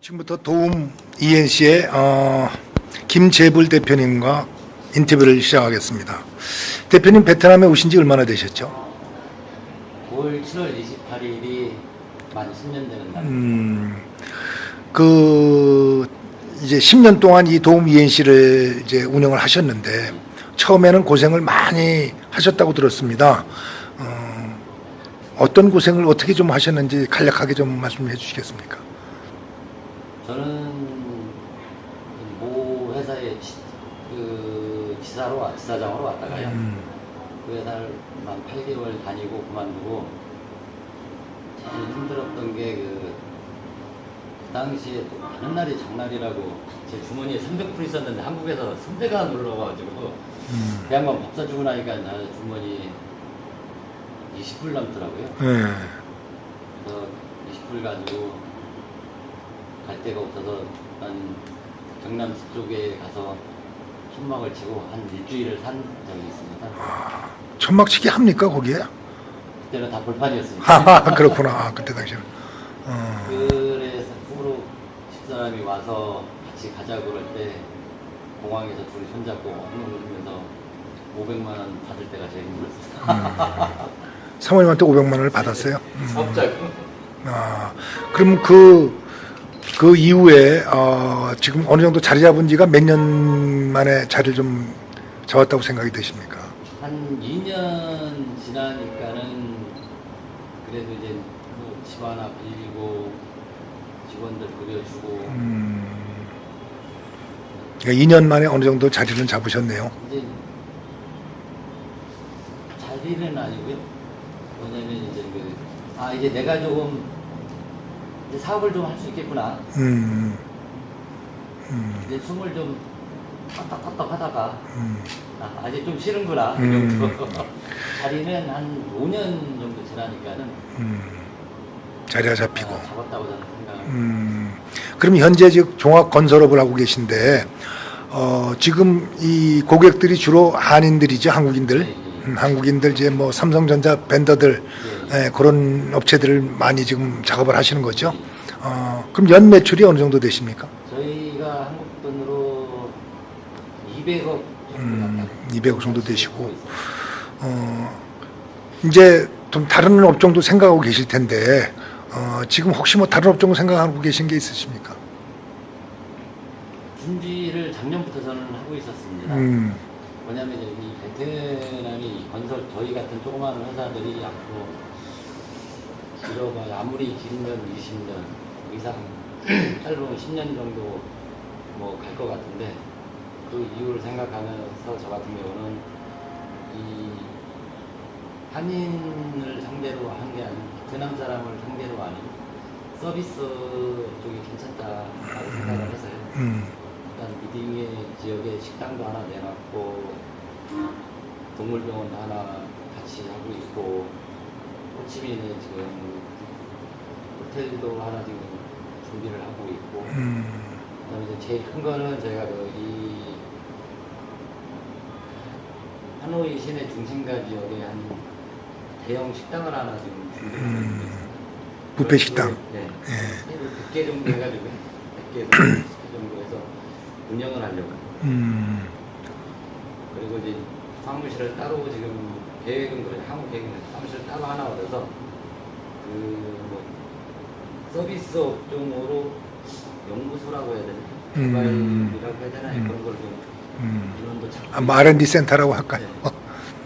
지금부터 도움 ENC의 어, 김재불 대표님과 인터뷰를 시작하겠습니다. 대표님 베트남에 오신 지 얼마나 되셨죠? 5월 7월 28일이 만 10년 되는 날. 음, 그 이제 10년 동안 이 도움 ENC를 이제 운영을 하셨는데 처음에는 고생을 많이 하셨다고 들었습니다. 어, 어떤 고생을 어떻게 좀 하셨는지 간략하게 좀 말씀해 주시겠습니까? 저는 모 회사에 지, 그 지사로 와- 지사장으로 왔다 가요. 음, 그 회사를 만 8개월 다니고 그만두고 제일 힘들었던 게 그 당시에 또 가는 날이 장날이라고 제 주머니에 300불 있었는데 한국에서 선배가 놀러 와가지고 음, 그 양반 밥 사주고 나니까 나 주머니 20불 남더라고요. 네. 그래서 20불 가지고 갈 데가 없어서 한 경남 쪽에 가서 천막을 치고 한 일주일을 산 적이 있습니다. 천막치기 합니까 거기에? 그때는 다 벌판이었습니다. 하하 그렇구나 아, 그때 당시에는. 어, 그래서 후로 집사람이 와서 같이 가자고 그럴 때 공항에서 둘이 손잡고 엉엉 울면서 500만 원 받을 때가 제일 힘들었어요. 사모님한테 500만 원을 받았어요. 갑자기. 아, 그럼 그, 그 이후에, 어, 지금 어느 정도 자리 잡은 지가 몇년 만에 자리를 좀 잡았다고 생각이 되십니까? 한 2년 지나니까는 그래도 이제 뭐 집 하나 빌리고 직원들 그려주고 음, 그러니까 2년 만에 어느 정도 자리를 잡으셨네요. 이제 자리는 아니고요. 뭐냐면 이제 그, 아, 이제 내가 조금 이제 사업을 좀 할 수 있겠구나. 음, 음, 이제 숨을 좀 턱턱턱턱 하다가 음, 아, 이제 좀. 이 음. 자리는 한 5년 정도 지나니까는 음, 자리가 잡히고. 아, 잡았다고 저는 생각합니다. 음, 그럼 현재 즉 종합 건설업을 하고 계신데, 어, 지금 이 고객들이 주로 한인들이죠, 한국인들. 예, 예. 음, 한국인들 이제 뭐 삼성전자 벤더들 예, 예, 그런 업체들을 많이 지금 작업을 하시는 거죠. 어, 그럼 연 매출이 어느 정도 되십니까? 저희가 한국 돈으로 200억 정도 음, 가까이 200억 정도 되시고, 어, 이제 좀 다른 업종도 생각하고 계실 텐데, 어, 지금 혹시 뭐 다른 업종 생각하고 계신 게 있으십니까? 준비를 작년부터 저는 하고 있었습니다. 음, 뭐냐면 이 베트남이 이 건설 저희 같은 조그마한 회사들이 앞으로 길어봐야 아무리 길면 20년 이상 짧으면 10년 정도 뭐 갈 것 같은데 그 이유를 생각하면서 저 같은 경우는 이 한인을 상대로 한 게 아닌 베트남 사람을 상대로 아닌 서비스 쪽이 괜찮다라고 생각을 해서요. 음, 일단 미딩의 지역에 식당도 하나 내놨고 동물병원도 하나 같이 하고 있고 호치민에 지금 호텔도 하나 지금 준비를 하고 있고. 음, 그다음에 이제 제일 큰 거는 제가 그이 하노이 시내 중심가 지역에 한 대형 식당을 하나 지금 하고 음, 있어요. 뷔페 식당. 네. 예. 100개 정도 해가지고 100개 정도 해서 운영을 하려고. 음, 그리고 이제 사무실을 따로 지금 계획은 그래 한국 계획은 사무실 따로 하나 얻어서 그뭐 서비스 업종으로 연구소라고 해야 되나 음. 개발이라고 해야 되나 음. 그런 걸좀 음. 인원도 아, 뭐 R&D 센터라고 할까요? 네.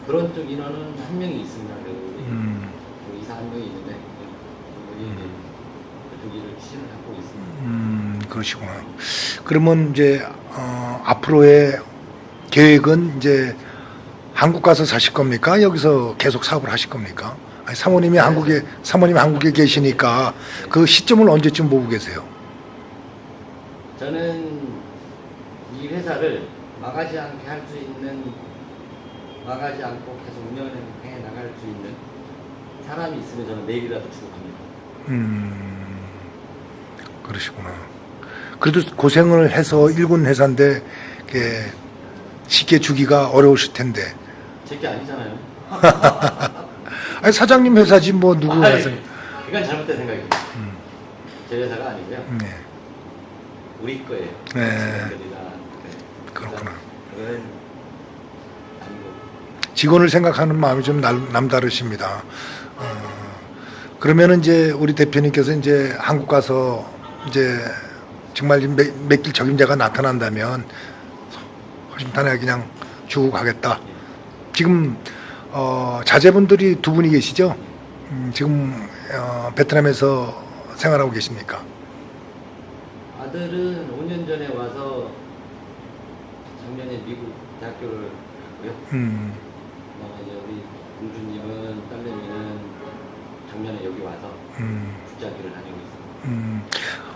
그런 쪽 인원은 한 명이 있습니다. 그 음, 그 이사 한 명이 있는데 그분이 이제 그쪽 일을 추진을 하고 있습니다. 음, 그러시구나. 그러면 이제 어, 앞으로의 계획은 이제 한국 가서 사실 겁니까? 여기서 계속 사업을 하실 겁니까? 아니, 사모님이 한국에 사모님 한국에 계시니까 그 시점을 언제쯤 보고 계세요? 저는 이 회사를 망하지 않게 할 수 있는 망하지 않고 계속 운영해 나갈 수 있는 사람이 있으면 저는 내일이라도 출국합니다. 음, 그러시구나. 그래도 고생을 해서 일군 회사인데 이렇게 쉽게 주기가 어려우실 텐데. 제게 아니잖아요. 아니 사장님 회사지 뭐 누구 아이, 회사? 그건 잘못된 생각입니다. 음, 제 회사가 아니고요. 네. 우리 거예요. 네. 그렇구나. 아니고 직원을 생각하는 마음이 좀 남- 남다르십니다. 어, 그러면은 이제 우리 대표님께서 이제 한국 가서 이제 정말 몇, 몇길 적임자가 나타난다면 허심탄회 그냥 주고 가겠다. 지금 어, 자제분들이 두 분이 계시죠? 음, 지금 어, 베트남에서 생활하고 계십니까? 아들은 5년 전에 와서 작년에 미국 대학교를 갔고요. 음, 그다음에 이제 우리 공주님은 딸내미는 작년에 여기 와서 음, 국자기를 다니고 있습니다. 음.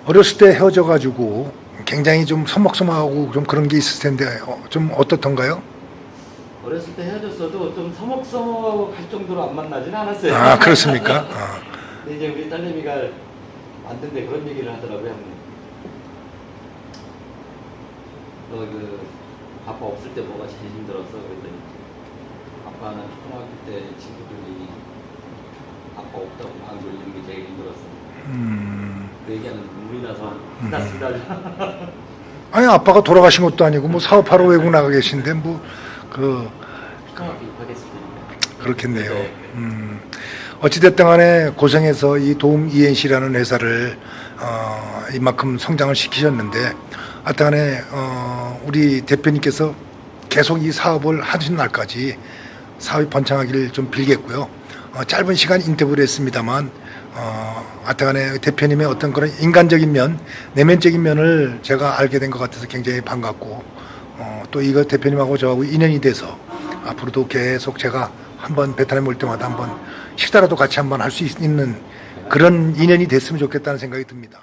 어렸을 때 헤어져가지고 굉장히 좀 서먹서먹하고 좀 그런 게 있을 텐데 어, 좀 어떻던가요? 어렸을 때 헤어졌어도 좀 서먹서먹하고 갈 정도로 안 만나진 않았어요. 아 그렇습니까? 아, 근데 이제 우리 딸내미가 왔는데 그런 얘기를 하더라고요. 너그 아빠 없을 때 뭐가 제일 힘들었어? 그랬더니 아빠는 초등학교 때 친구들이 아빠 없다고 막 놀리는 게 제일 힘들었어. 음. 그 얘기하는 눈물이 나서 다습니다 아니 아빠가 돌아가신 것도 아니고 뭐 사업하러 외국 나가 계신데 뭐그 초등학교 입학했으니까. 그렇겠네요. 네. 음. 어찌됐든 간에 고생해서 이 도움 ENC라는 회사를 어, 이만큼 성장을 시키셨는데 하여튼 간에 어, 우리 대표님께서 계속 이 사업을 하신 날까지 사업이 번창하기를 좀 빌겠고요. 어, 짧은 시간 인터뷰를 했습니다만 어, 하여튼 간에 대표님의 어떤 그런 인간적인 면, 내면적인 면을 제가 알게 된 것 같아서 굉장히 반갑고 어, 또 이거 대표님하고 저하고 인연이 돼서 앞으로도 계속 제가 한번 베트남에 올 때마다 한번 식사라도 같이 한번 할 수 있는 그런 인연이 됐으면 좋겠다는 생각이 듭니다.